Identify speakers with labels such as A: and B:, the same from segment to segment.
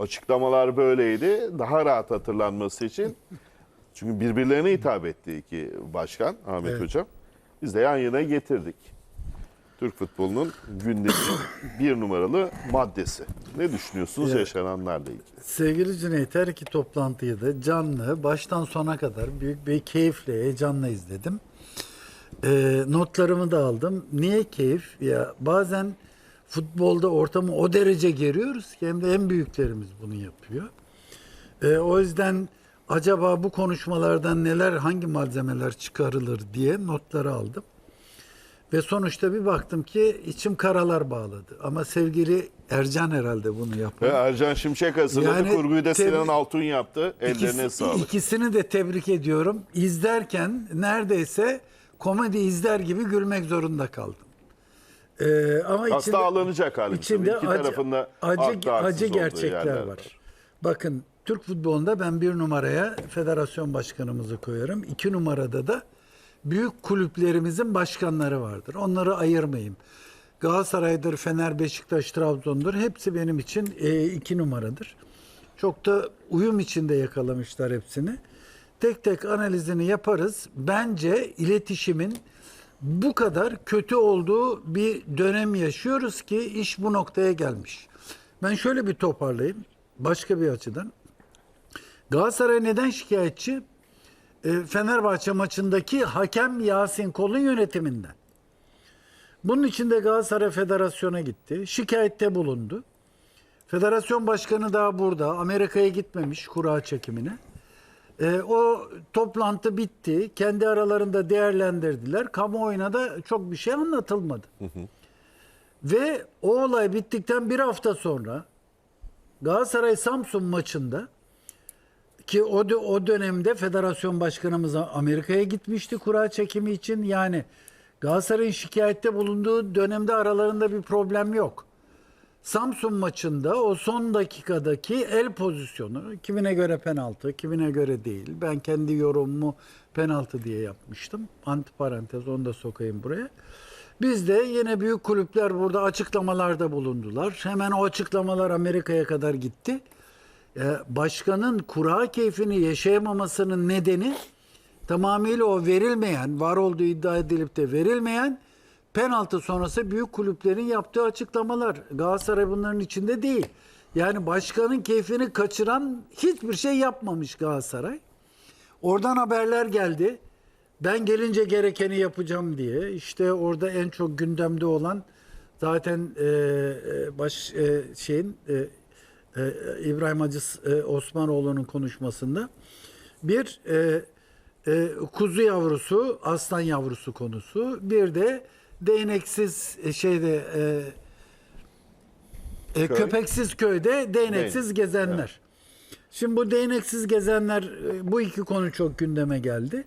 A: Açıklamalar böyleydi. Daha rahat hatırlanması için. Çünkü birbirlerine hitap etti iki başkan Ahmet
B: Evet.
A: Hocam. Biz de yan yana getirdik. Türk futbolunun gündemi bir numaralı maddesi. Ne düşünüyorsunuz
B: Evet.
A: yaşananlarla ilgili?
B: Sevgili Cüneyt her iki toplantıyı da canlı baştan sona kadar büyük bir keyifle, heyecanla izledim. Ee, notlarımı da aldım. Niye keyif? Ya bazen futbolda ortamı o derece geriyoruz ki hem de en büyüklerimiz bunu yapıyor. Ee, o yüzden acaba bu konuşmalardan neler, hangi malzemeler çıkarılır diye notları aldım. Ve sonuçta bir baktım ki içim karalar bağladı. Ama sevgili Ercan herhalde bunu.
A: Ve Ercan Şimşek hazırladı.
B: Yani
A: kurguyu da Sinan Altun yaptı. Ellerine
B: İkisi-
A: sağlık.
B: İkisini de tebrik ediyorum. İzlerken neredeyse komedi izler gibi gülmek zorunda kaldım. Ee, ama
A: Aslında
B: içinde,
A: ağlanacak halim.
B: içinde
A: İki
B: acı,
A: tarafında
B: acı, acı gerçekler
A: yerler
B: var. Bakın Türk futbolunda ben bir numaraya federasyon başkanımızı koyarım. İki numarada da büyük kulüplerimizin başkanları vardır. Onları ayırmayayım. Galatasaray'dır, Fener, Beşiktaş, Trabzon'dur. Hepsi benim için e, iki numaradır. Çok da uyum içinde yakalamışlar hepsini. Tek tek analizini yaparız. Bence iletişimin bu kadar kötü olduğu bir dönem yaşıyoruz ki iş bu noktaya gelmiş. Ben şöyle bir toparlayayım. Başka bir açıdan. Galatasaray neden şikayetçi? E, Fenerbahçe maçındaki hakem Yasin Kol'un yönetiminden. Bunun için de Galatasaray Federasyon'a gitti. Şikayette bulundu. Federasyon başkanı daha burada. Amerika'ya gitmemiş kura çekimine. E, o toplantı bitti. Kendi aralarında değerlendirdiler. Kamuoyuna da çok bir şey anlatılmadı. Ve o olay bittikten bir hafta sonra Galatasaray Samsun maçında ki o, o dönemde federasyon başkanımız Amerika'ya gitmişti kura çekimi için. Yani Galatasaray'ın şikayette bulunduğu dönemde aralarında bir problem yok. Samsun maçında o son dakikadaki el pozisyonu kimine göre penaltı, kimine göre değil. Ben kendi yorumumu penaltı diye yapmıştım. Antiparantez onu da sokayım buraya. Biz de yine büyük kulüpler burada açıklamalarda bulundular. Hemen o açıklamalar Amerika'ya kadar gitti. Ee, başkanın kura keyfini yaşayamamasının nedeni tamamıyla o verilmeyen, var olduğu iddia edilip de verilmeyen penaltı sonrası büyük kulüplerin yaptığı açıklamalar. Galatasaray bunların içinde değil. Yani başkanın keyfini kaçıran hiçbir şey yapmamış Galatasaray. Oradan haberler geldi. Ben gelince gerekeni yapacağım diye. İşte orada en çok gündemde olan zaten e, e, baş e, şeyin e, e, İbrahim Hacı e, Osmanoğlu'nun konuşmasında bir e, e, kuzu yavrusu, aslan yavrusu konusu. Bir de değneksiz e, şeyde e, e,
A: Köy.
B: köpeksiz köyde değneksiz
A: Değnek,
B: gezenler. Şimdi bu değneksiz gezenler e, bu iki konu çok gündeme geldi.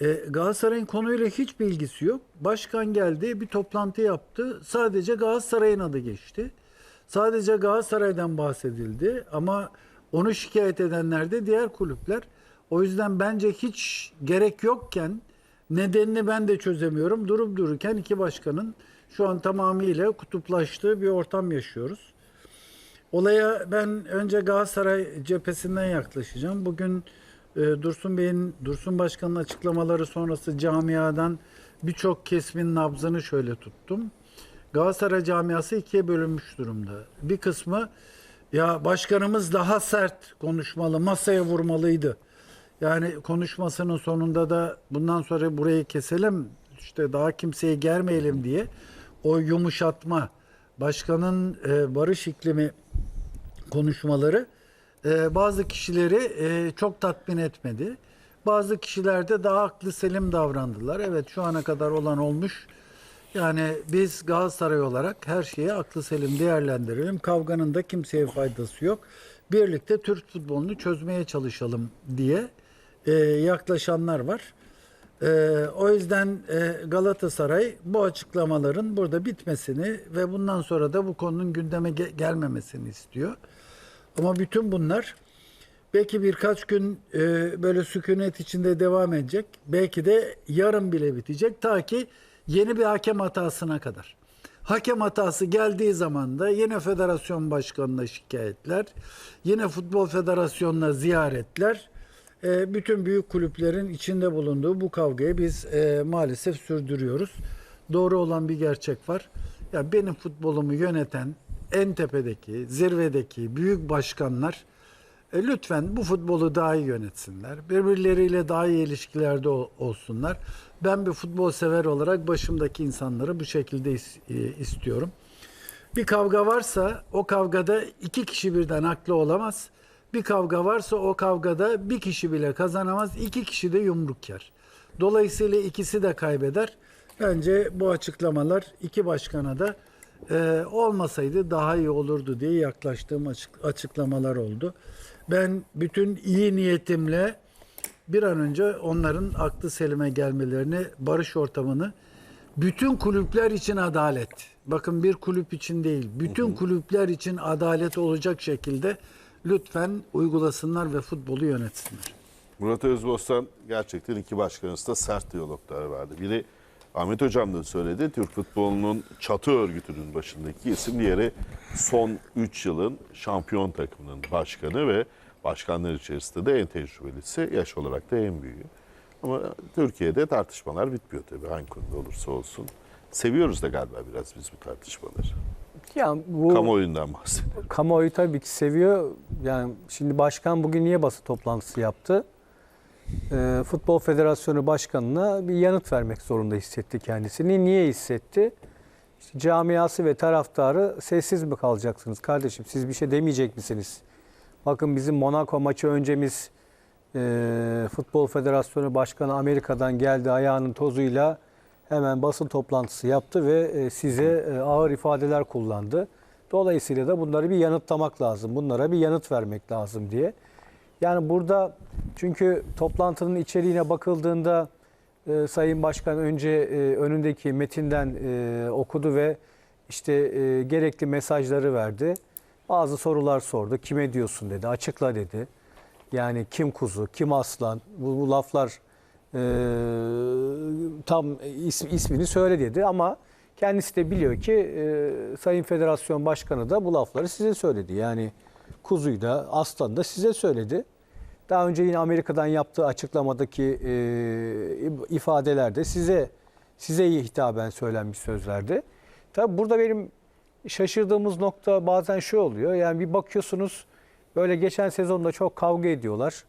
B: E, Galatasaray'ın konuyla hiç bilgisi yok. Başkan geldi bir toplantı yaptı. Sadece Galatasaray'ın adı geçti. Sadece Galatasaray'dan bahsedildi ama onu şikayet edenler de diğer kulüpler. O yüzden bence hiç gerek yokken nedenini ben de çözemiyorum. Durup dururken iki başkanın şu an tamamıyla kutuplaştığı bir ortam yaşıyoruz. Olaya ben önce Galatasaray cephesinden yaklaşacağım. Bugün e, Dursun Bey'in, Dursun Başkan'ın açıklamaları sonrası camiadan birçok kesmin nabzını şöyle tuttum. Galatasaray camiası ikiye bölünmüş durumda. Bir kısmı ya başkanımız daha sert konuşmalı, masaya vurmalıydı. Yani konuşmasının sonunda da bundan sonra burayı keselim, işte daha kimseyi germeyelim diye o yumuşatma, başkanın e, barış iklimi konuşmaları e, bazı kişileri e, çok tatmin etmedi. Bazı kişiler de daha aklı selim davrandılar. Evet şu ana kadar olan olmuş. Yani biz Galatasaray olarak her şeyi aklı selim değerlendirelim. Kavganın da kimseye faydası yok. Birlikte Türk futbolunu çözmeye çalışalım diye e, yaklaşanlar var. E, o yüzden e, Galatasaray bu açıklamaların burada bitmesini ve bundan sonra da bu konunun gündeme ge- gelmemesini istiyor. Ama bütün bunlar belki birkaç gün e, böyle sükunet içinde devam edecek. Belki de yarın bile bitecek ta ki yeni bir hakem hatasına kadar. Hakem hatası geldiği zaman da yine federasyon başkanına şikayetler, yine futbol federasyonuna ziyaretler. E, bütün büyük kulüplerin içinde bulunduğu bu kavgayı biz e, maalesef sürdürüyoruz. Doğru olan bir gerçek var. Ya benim futbolumu yöneten en tepedeki, zirvedeki büyük başkanlar e, lütfen bu futbolu daha iyi yönetsinler. Birbirleriyle daha iyi ilişkilerde ol- olsunlar. Ben bir futbol sever olarak başımdaki insanları bu şekilde is- e, istiyorum. Bir kavga varsa o kavgada iki kişi birden haklı olamaz. Bir kavga varsa o kavgada bir kişi bile kazanamaz, iki kişi de yumruk yer. Dolayısıyla ikisi de kaybeder. Bence bu açıklamalar iki başkana da e, olmasaydı daha iyi olurdu diye yaklaştığım açık- açıklamalar oldu. Ben bütün iyi niyetimle bir an önce onların aklı selime gelmelerini, barış ortamını bütün kulüpler için adalet. Bakın bir kulüp için değil, bütün kulüpler için adalet olacak şekilde lütfen uygulasınlar ve futbolu yönetsinler.
A: Murat Özbostan gerçekten iki başkan arasında sert diyaloglar vardı. Biri Ahmet Hocam da söyledi. Türk futbolunun çatı örgütünün başındaki isim diğeri son 3 yılın şampiyon takımının başkanı ve başkanlar içerisinde de en tecrübelisi, yaş olarak da en büyüğü. Ama Türkiye'de tartışmalar bitmiyor tabii hangi konuda olursa olsun. Seviyoruz da galiba biraz biz bu tartışmaları.
C: Yani bu
A: Kamuoyundan bahsediyorum.
C: kamuoyu tabii ki seviyor. Yani şimdi başkan bugün niye basın toplantısı yaptı? Ee, Futbol Federasyonu Başkanı'na bir yanıt vermek zorunda hissetti kendisini. Niye hissetti? İşte camiası ve taraftarı sessiz mi kalacaksınız kardeşim? Siz bir şey demeyecek misiniz? Bakın bizim Monaco maçı öncemiz e, Futbol Federasyonu Başkanı Amerika'dan geldi ayağının tozuyla hemen basın toplantısı yaptı ve e, size e, ağır ifadeler kullandı. Dolayısıyla da bunları bir yanıtlamak lazım. Bunlara bir yanıt vermek lazım diye. Yani burada çünkü toplantının içeriğine bakıldığında e, Sayın Başkan önce önündeki metinden okudu ve işte gerekli mesajları verdi. Bazı sorular sordu. Kime diyorsun dedi. Açıkla dedi. Yani kim kuzu, kim aslan bu, bu laflar e, tam is- ismini söyle dedi ama kendisi de biliyor ki e, Sayın Federasyon Başkanı da bu lafları size söyledi. Yani kuzuyu da aslan da size söyledi. Daha önce yine Amerika'dan yaptığı açıklamadaki e, ifadelerde size size hitaben söylenmiş sözlerdi. Tabi burada benim şaşırdığımız nokta bazen şu oluyor. Yani bir bakıyorsunuz böyle geçen sezonda çok kavga ediyorlar,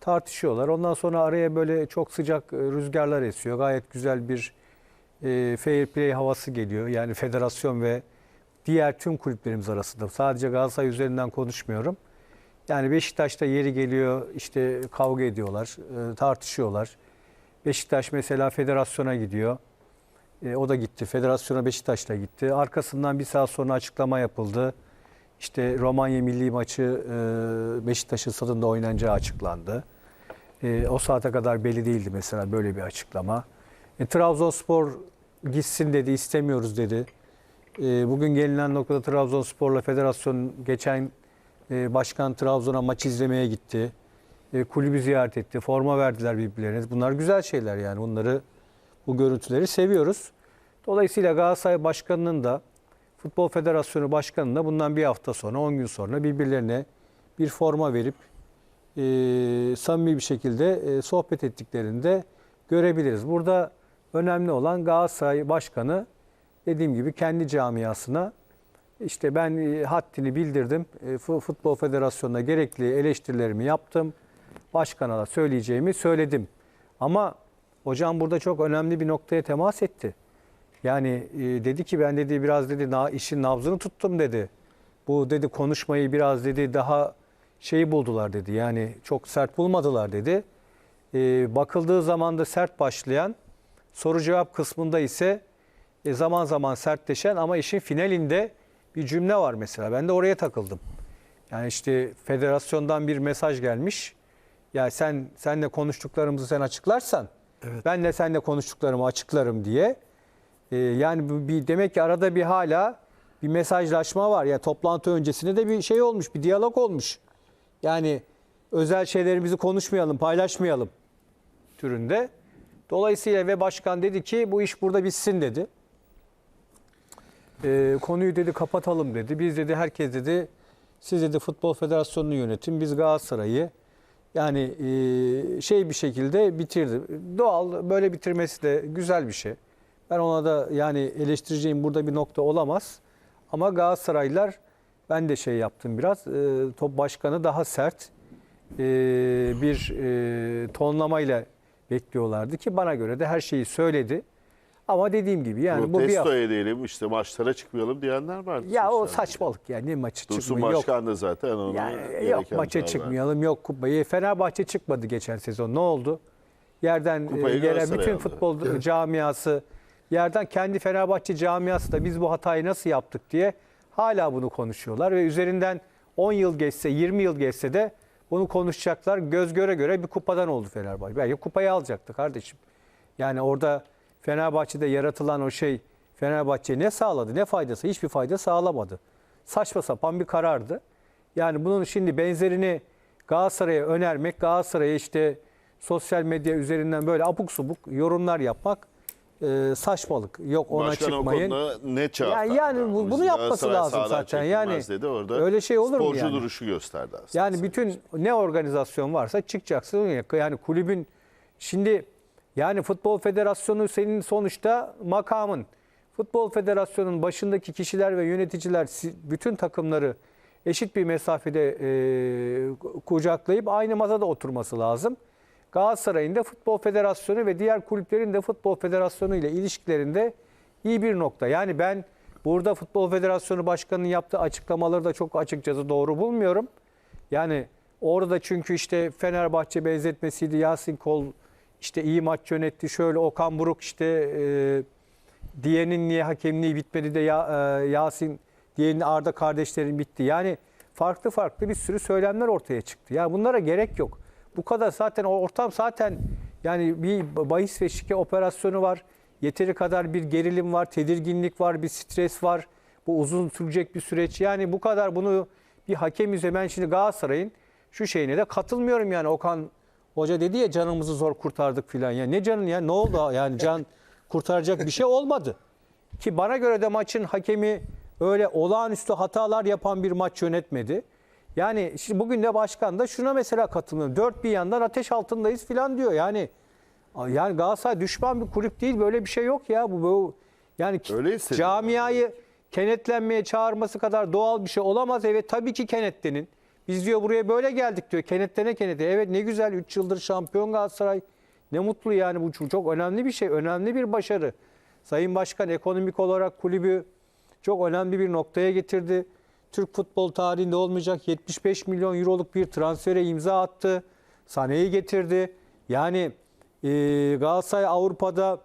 C: tartışıyorlar. Ondan sonra araya böyle çok sıcak e, rüzgarlar esiyor. Gayet güzel bir e, fair play havası geliyor. Yani federasyon ve diğer tüm kulüplerimiz arasında. Sadece Galatasaray üzerinden konuşmuyorum. Yani Beşiktaş'ta yeri geliyor işte kavga ediyorlar, e, tartışıyorlar. Beşiktaş mesela federasyona gidiyor. E, o da gitti. Federasyona Beşiktaş'ta gitti. Arkasından bir saat sonra açıklama yapıldı. İşte Romanya milli maçı e, Beşiktaş'ın stadında oynanacağı açıklandı. E, o saate kadar belli değildi mesela böyle bir açıklama. E, Trabzonspor gitsin dedi, istemiyoruz dedi. E, bugün gelinen noktada Trabzonspor'la federasyon geçen e, başkan Trabzon'a maç izlemeye gitti. E, kulübü ziyaret etti. Forma verdiler birbirlerine. Bunlar güzel şeyler yani. Bunları bu görüntüleri seviyoruz. Dolayısıyla Galatasaray Başkanı'nın da Futbol Federasyonu Başkanı'nın da bundan bir hafta sonra, 10 gün sonra birbirlerine bir forma verip e, samimi bir şekilde e, sohbet ettiklerinde görebiliriz. Burada önemli olan Galatasaray Başkanı dediğim gibi kendi camiasına işte ben e, haddini bildirdim. E, Fu- Futbol Federasyonu'na gerekli eleştirilerimi yaptım. Başkana da söyleyeceğimi söyledim. Ama hocam burada çok önemli bir noktaya temas etti. Yani e, dedi ki ben dedi biraz dedi na, işin nabzını tuttum dedi. Bu dedi konuşmayı biraz dedi daha şeyi buldular dedi. Yani çok sert bulmadılar dedi. E, bakıldığı zaman da sert başlayan soru cevap kısmında ise e, zaman zaman sertleşen ama işin finalinde bir cümle var mesela. Ben de oraya takıldım. Yani işte federasyondan bir mesaj gelmiş. Ya sen senle konuştuklarımızı sen açıklarsan ben de seninle konuştuklarımı açıklarım diye. Ee, yani bu bir demek ki arada bir hala bir mesajlaşma var. Ya toplantı öncesinde de bir şey olmuş, bir diyalog olmuş. Yani özel şeylerimizi konuşmayalım, paylaşmayalım türünde. Dolayısıyla ve başkan dedi ki bu iş burada bitsin dedi. E, konuyu dedi kapatalım dedi. Biz dedi herkes dedi siz dedi Futbol Federasyonu'nu yönetin. Biz Galatasaray'ı yani e, şey bir şekilde bitirdi. Doğal böyle bitirmesi de güzel bir şey. Ben ona da yani eleştireceğim burada bir nokta olamaz. Ama Galatasaraylılar ben de şey yaptım biraz. e, top başkanı daha sert e, bir e, tonlamayla bekliyorlardı ki bana göre de her şeyi söyledi. Ama dediğim gibi yani bu bir
A: Protesto edelim işte maçlara çıkmayalım diyenler vardı.
C: ya o saçmalık ya ne maçı
A: Dursun
C: çıkmıyor yok.
A: Başkan da zaten onu
C: Yani yok maça çıkmayalım yok kupayı. Fenerbahçe çıkmadı geçen sezon. Ne oldu? Yerden
A: Kupayı
C: e, gelen
A: Galatasaray
C: bütün futbol camiası yerden kendi Fenerbahçe camiası da biz bu hatayı nasıl yaptık diye hala bunu konuşuyorlar ve üzerinden 10 yıl geçse 20 yıl geçse de bunu konuşacaklar. Göz göre göre bir kupadan oldu Fenerbahçe. Belki kupayı alacaktı kardeşim. Yani orada Fenerbahçe'de yaratılan o şey Fenerbahçe'ye ne sağladı ne faydası hiçbir fayda sağlamadı. Saçma sapan bir karardı. Yani bunun şimdi benzerini Galatasaray'a önermek, Galatasaray'a işte sosyal medya üzerinden böyle abuk subuk yorumlar yapmak e, saçmalık. Yok ona
A: Başkan
C: çıkmayın.
A: o konuda net cevap
C: Ya-
A: verdi.
C: yani bu- bunu yapması lazım zaten. Yani
A: dedi. Orada
C: öyle şey olur mu
A: sporcu
C: yani?
A: duruşu gösterdi aslında.
C: Yani bütün ne organizasyon varsa çıkacaksın. Yani kulübün şimdi yani Futbol Federasyonu senin sonuçta makamın. Futbol Federasyonu'nun başındaki kişiler ve yöneticiler bütün takımları eşit bir mesafede e, kucaklayıp aynı masada oturması lazım. Galatasaray'ın da Futbol Federasyonu ve diğer kulüplerin de Futbol Federasyonu ile ilişkilerinde iyi bir nokta. Yani ben burada Futbol Federasyonu Başkanı'nın yaptığı açıklamaları da çok açıkçası doğru bulmuyorum. Yani orada çünkü işte Fenerbahçe benzetmesiydi. Yasin Kol işte iyi maç yönetti. Şöyle Okan Buruk işte e, diyenin niye hakemliği bitmedi de ya, e, Yasin diyenin Arda kardeşlerin bitti. Yani farklı farklı bir sürü söylemler ortaya çıktı. Ya bunlara gerek yok. Bu kadar zaten o ortam zaten yani bir bahis ve şike operasyonu var. Yeteri kadar bir gerilim var, tedirginlik var, bir stres var. Bu uzun sürecek bir süreç. Yani bu kadar bunu bir hakem yüze ben şimdi Galatasaray'ın şu şeyine de katılmıyorum yani Okan Hoca dedi ya canımızı zor kurtardık filan. Ya ne canın ya ne oldu yani can kurtaracak bir şey olmadı. Ki bana göre de maçın hakemi öyle olağanüstü hatalar yapan bir maç yönetmedi. Yani şimdi bugün de başkan da şuna mesela katılmıyorum. Dört bir yandan ateş altındayız filan diyor. Yani yani Galatasaray düşman bir kulüp değil böyle bir şey yok ya bu, bu yani
A: Öyle
C: camiayı kenetlenmeye çağırması kadar doğal bir şey olamaz. Evet tabii ki kenetlenin. Biz diyor buraya böyle geldik diyor. Kenetlene kenete. Evet ne güzel 3 yıldır şampiyon Galatasaray. Ne mutlu yani bu çok önemli bir şey. Önemli bir başarı. Sayın Başkan ekonomik olarak kulübü çok önemli bir noktaya getirdi. Türk futbol tarihinde olmayacak 75 milyon euroluk bir transfere imza attı. Sane'yi getirdi. Yani e, Galatasaray Avrupa'da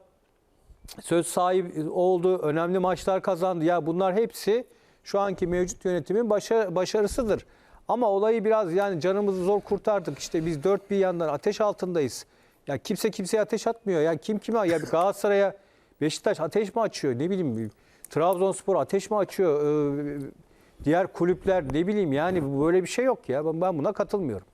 C: söz sahibi oldu, önemli maçlar kazandı. Ya bunlar hepsi şu anki mevcut yönetimin başa- başarısıdır. Ama olayı biraz yani canımızı zor kurtardık. İşte biz dört bir yandan ateş altındayız. Ya kimse kimseye ateş atmıyor. Ya kim kime ya Galatasaray'a Beşiktaş ateş mi açıyor? Ne bileyim Trabzonspor ateş mi açıyor? Ee, diğer kulüpler ne bileyim yani böyle bir şey yok ya. Ben ben buna katılmıyorum.